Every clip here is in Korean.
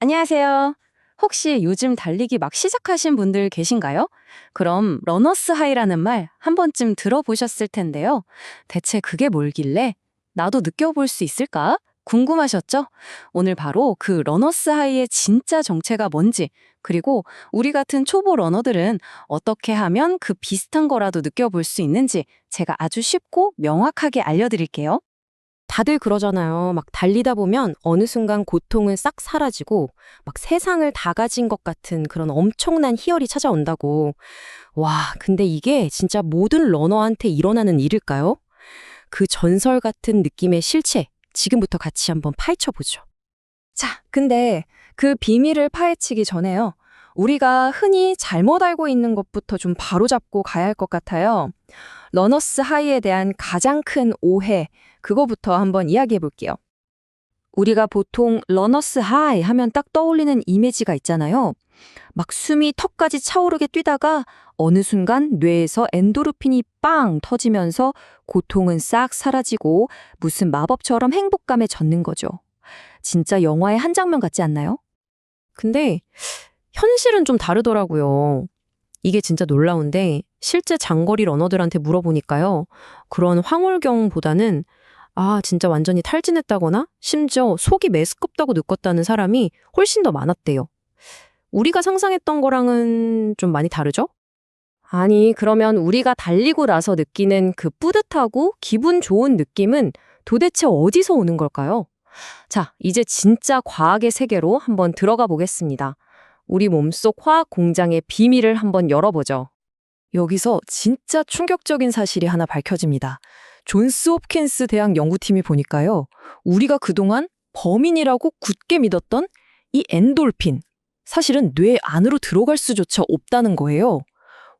안녕하세요. 혹시 요즘 달리기 막 시작하신 분들 계신가요? 그럼 러너스 하이라는 말 한 번쯤 들어보셨을 텐데요. 대체 그게 뭘길래 나도 느껴볼 수 있을까? 궁금하셨죠? 오늘 바로 그 러너스 하이의 진짜 정체가 뭔지, 그리고 우리 같은 초보 러너들은 어떻게 하면 그 비슷한 거라도 느껴볼 수 있는지 제가 아주 쉽고 명확하게 알려드릴게요. 다들 그러잖아요. 막 달리다 보면 어느 순간 고통은 싹 사라지고 막 세상을 다 가진 것 같은 그런 엄청난 희열이 찾아온다고. 와, 근데 이게 진짜 모든 러너한테 일어나는 일일까요? 그 전설 같은 느낌의 실체, 지금부터 같이 한번 파헤쳐 보죠. 자, 근데 그 비밀을 파헤치기 전에요. 우리가 흔히 잘못 알고 있는 것부터 좀 바로잡고 가야 할 것 같아요. 러너스 하이에 대한 가장 큰 오해, 그거부터 한번 이야기해 볼게요. 우리가 보통 러너스 하이 하면 딱 떠올리는 이미지가 있잖아요. 막 숨이 턱까지 차오르게 뛰다가 어느 순간 뇌에서 엔도르핀이 빵 터지면서 고통은 싹 사라지고 무슨 마법처럼 행복감에 젖는 거죠. 진짜 영화의 한 장면 같지 않나요? 근데 현실은 좀 다르더라고요. 이게 진짜 놀라운데 실제 장거리 러너들한테 물어보니까요. 그런 황홀경보다는 아, 진짜 완전히 탈진했다거나 심지어 속이 메스껍다고 느꼈다는 사람이 훨씬 더 많았대요. 우리가 상상했던 거랑은 좀 많이 다르죠? 아니, 그러면 우리가 달리고 나서 느끼는 그 뿌듯하고 기분 좋은 느낌은 도대체 어디서 오는 걸까요? 자, 이제 진짜 과학의 세계로 한번 들어가 보겠습니다. 우리 몸속 화학 공장의 비밀을 한번 열어보죠. 여기서 진짜 충격적인 사실이 하나 밝혀집니다. 존스 홉킨스 대학 연구팀이 보니까요. 우리가 그동안 범인이라고 굳게 믿었던 이 엔돌핀. 사실은 뇌 안으로 들어갈 수조차 없다는 거예요.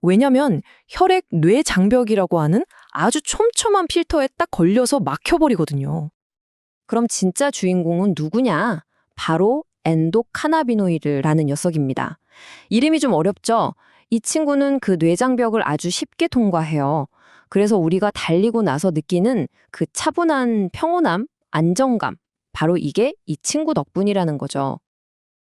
왜냐면 혈액 뇌 장벽이라고 하는 아주 촘촘한 필터에 딱 걸려서 막혀버리거든요. 그럼 진짜 주인공은 누구냐? 바로 엔도카나비노이드라는 녀석입니다. 이름이 좀 어렵죠? 이 친구는 그 뇌장벽을 아주 쉽게 통과해요. 그래서 우리가 달리고 나서 느끼는 그 차분한 평온함, 안정감, 바로 이게 이 친구 덕분이라는 거죠.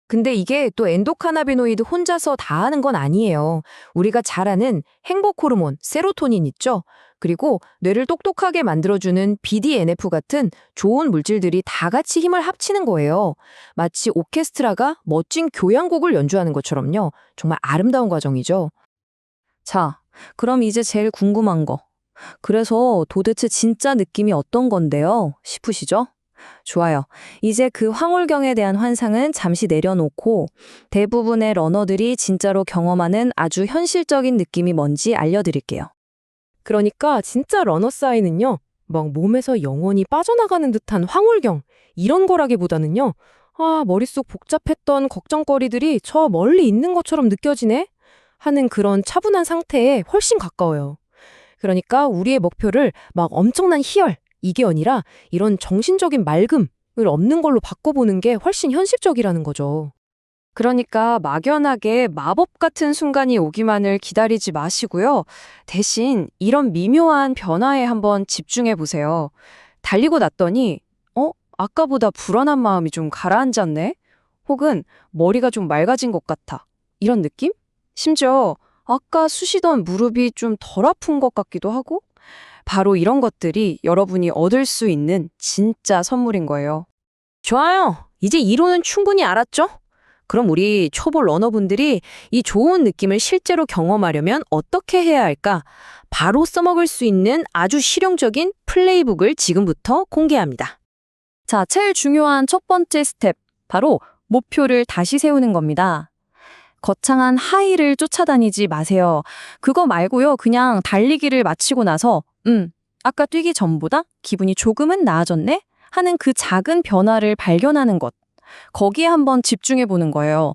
근데 이게 또 엔도카나비노이드 혼자서 다 하는 건 아니에요. 우리가 잘 아는 행복 호르몬, 세로토닌 있죠? 그리고 뇌를 똑똑하게 만들어주는 BDNF 같은 좋은 물질들이 다 같이 힘을 합치는 거예요. 마치 오케스트라가 멋진 교향곡을 연주하는 것처럼요. 정말 아름다운 과정이죠. 자, 그럼 이제 제일 궁금한 거. 그래서 도대체 진짜 느낌이 어떤 건데요? 싶으시죠? 좋아요. 이제 그 황홀경에 대한 환상은 잠시 내려놓고 대부분의 러너들이 진짜로 경험하는 아주 현실적인 느낌이 뭔지 알려드릴게요. 그러니까 진짜 러너 사이는요. 막 몸에서 영혼이 빠져나가는 듯한 황홀경 이런 거라기보다는요. 아, 머릿속 복잡했던 걱정거리들이 저 멀리 있는 것처럼 느껴지네 하는 그런 차분한 상태에 훨씬 가까워요. 그러니까 우리의 목표를 막 엄청난 희열 이게 아니라 이런 정신적인 맑음을 얻는 걸로 바꿔보는 게 훨씬 현실적이라는 거죠. 그러니까 막연하게 마법 같은 순간이 오기만을 기다리지 마시고요. 대신 이런 미묘한 변화에 한번 집중해 보세요. 달리고 났더니, 어? 아까보다 불안한 마음이 좀 가라앉았네? 혹은 머리가 좀 맑아진 것 같아. 이런 느낌? 심지어 아까 쑤시던 무릎이 좀 덜 아픈 것 같기도 하고? 바로 이런 것들이 여러분이 얻을 수 있는 진짜 선물인 거예요. 좋아요. 이제 이론은 충분히 알았죠? 그럼 우리 초보 러너분들이 이 좋은 느낌을 실제로 경험하려면 어떻게 해야 할까? 바로 써먹을 수 있는 아주 실용적인 플레이북을 지금부터 공개합니다. 자, 제일 중요한 첫 번째 스텝. 바로 목표를 다시 세우는 겁니다. 거창한 하이를 쫓아다니지 마세요. 그거 말고요. 그냥 달리기를 마치고 나서, 음, 아까 뛰기 전보다 기분이 조금은 나아졌네? 하는 그 작은 변화를 발견하는 것. 거기에 한번 집중해 보는 거예요.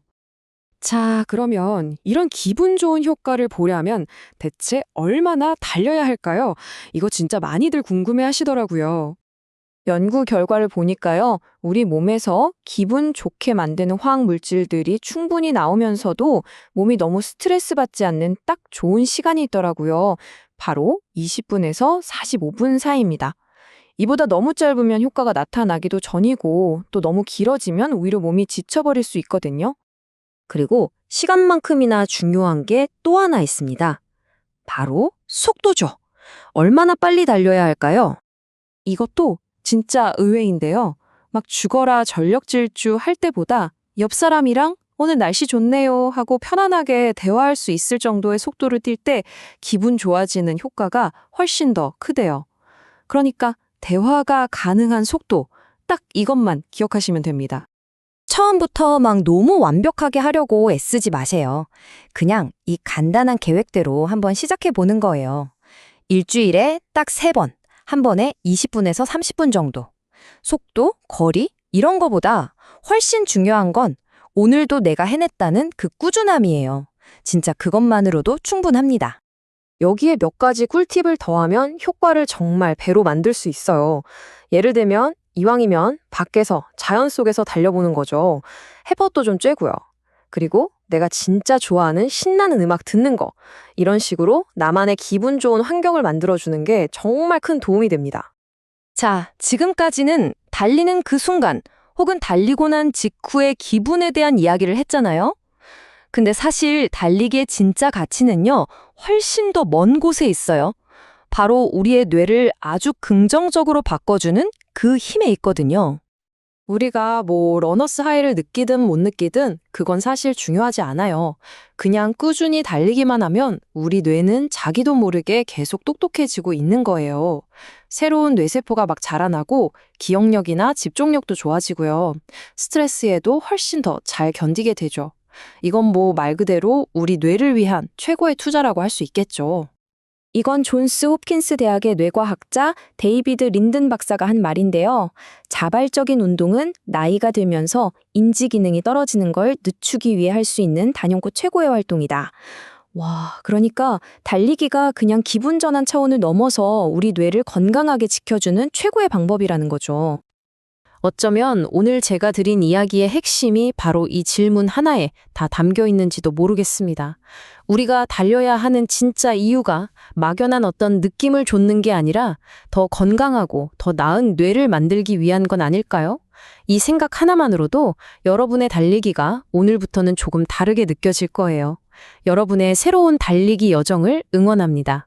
자, 그러면 이런 기분 좋은 효과를 보려면 대체 얼마나 달려야 할까요? 이거 진짜 많이들 궁금해 하시더라고요. 연구 결과를 보니까요, 우리 몸에서 기분 좋게 만드는 화학 물질들이 충분히 나오면서도 몸이 너무 스트레스 받지 않는 딱 좋은 시간이 있더라고요. 바로 20분에서 45분 사이입니다. 이보다 너무 짧으면 효과가 나타나기도 전이고 또 너무 길어지면 오히려 몸이 지쳐버릴 수 있거든요. 그리고 시간만큼이나 중요한 게 또 하나 있습니다. 바로 속도죠. 얼마나 빨리 달려야 할까요? 이것도 진짜 의외인데요. 막 죽어라 전력 질주 할 때보다 옆 사람이랑 오늘 날씨 좋네요 하고 편안하게 대화할 수 있을 정도의 속도를 뛸때 기분 좋아지는 효과가 훨씬 더 크대요. 그러니까 대화가 가능한 속도, 딱 이것만 기억하시면 됩니다. 처음부터 막 너무 완벽하게 하려고 애쓰지 마세요. 그냥 이 간단한 계획대로 한번 시작해 보는 거예요. 일주일에 딱 세 번, 한 번에 20분에서 30분 정도. 속도, 거리, 이런 거보다 훨씬 중요한 건 오늘도 내가 해냈다는 그 꾸준함이에요. 진짜 그것만으로도 충분합니다. 여기에 몇 가지 꿀팁을 더하면 효과를 정말 배로 만들 수 있어요. 예를 들면 이왕이면 밖에서 자연 속에서 달려보는 거죠. 햇볕도 좀 쬐고요. 그리고 내가 진짜 좋아하는 신나는 음악 듣는 거. 이런 식으로 나만의 기분 좋은 환경을 만들어주는 게 정말 큰 도움이 됩니다. 자, 지금까지는 달리는 그 순간 혹은 달리고 난 직후의 기분에 대한 이야기를 했잖아요. 근데 사실 달리기의 진짜 가치는요, 훨씬 더 먼 곳에 있어요. 바로 우리의 뇌를 아주 긍정적으로 바꿔주는 그 힘에 있거든요. 우리가 뭐 러너스 하이를 느끼든 못 느끼든 그건 사실 중요하지 않아요. 그냥 꾸준히 달리기만 하면 우리 뇌는 자기도 모르게 계속 똑똑해지고 있는 거예요. 새로운 뇌세포가 막 자라나고 기억력이나 집중력도 좋아지고요. 스트레스에도 훨씬 더 잘 견디게 되죠. 이건 뭐 말 그대로 우리 뇌를 위한 최고의 투자라고 할 수 있겠죠. 이건 존스 홉킨스 대학의 뇌과학자 데이비드 린든 박사가 한 말인데요. 자발적인 운동은 나이가 들면서 인지 기능이 떨어지는 걸 늦추기 위해 할 수 있는 단연코 최고의 활동이다. 와, 그러니까 달리기가 그냥 기분 전환 차원을 넘어서 우리 뇌를 건강하게 지켜주는 최고의 방법이라는 거죠. 어쩌면 오늘 제가 드린 이야기의 핵심이 바로 이 질문 하나에 다 담겨 있는지도 모르겠습니다. 우리가 달려야 하는 진짜 이유가 막연한 어떤 느낌을 줬는 게 아니라 더 건강하고 더 나은 뇌를 만들기 위한 건 아닐까요? 이 생각 하나만으로도 여러분의 달리기가 오늘부터는 조금 다르게 느껴질 거예요. 여러분의 새로운 달리기 여정을 응원합니다.